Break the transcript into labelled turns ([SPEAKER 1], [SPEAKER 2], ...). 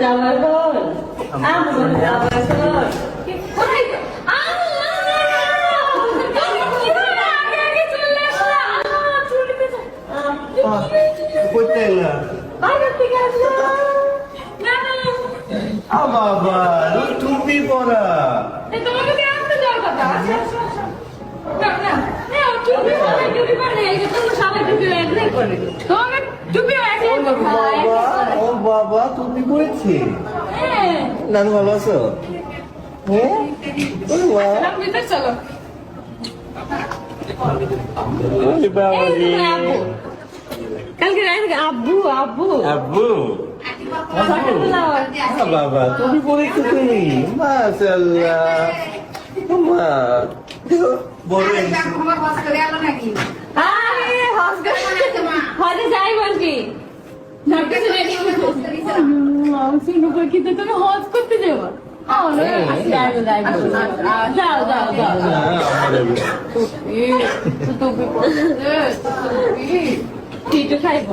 [SPEAKER 1] যাওয়ার ঘর আমার যাওয়ার ঘর
[SPEAKER 2] বাবা টুপি পরা
[SPEAKER 3] টুপি পরে, টুপি পরে।
[SPEAKER 2] বাবা পরেছে
[SPEAKER 3] হ্যাঁ।
[SPEAKER 2] নানু ভালো আছো? বাবা।
[SPEAKER 3] চলো। কালকে আব্বু আব্বু।
[SPEAKER 2] আব্বু। টুপি পরেছো তুমি মাশাআল্লাহ। মা দেখো, বড়।
[SPEAKER 3] আরে যাই বলছি সিনু করে কিন্তু তুমি হজ করতে যাব টুপি খাইবো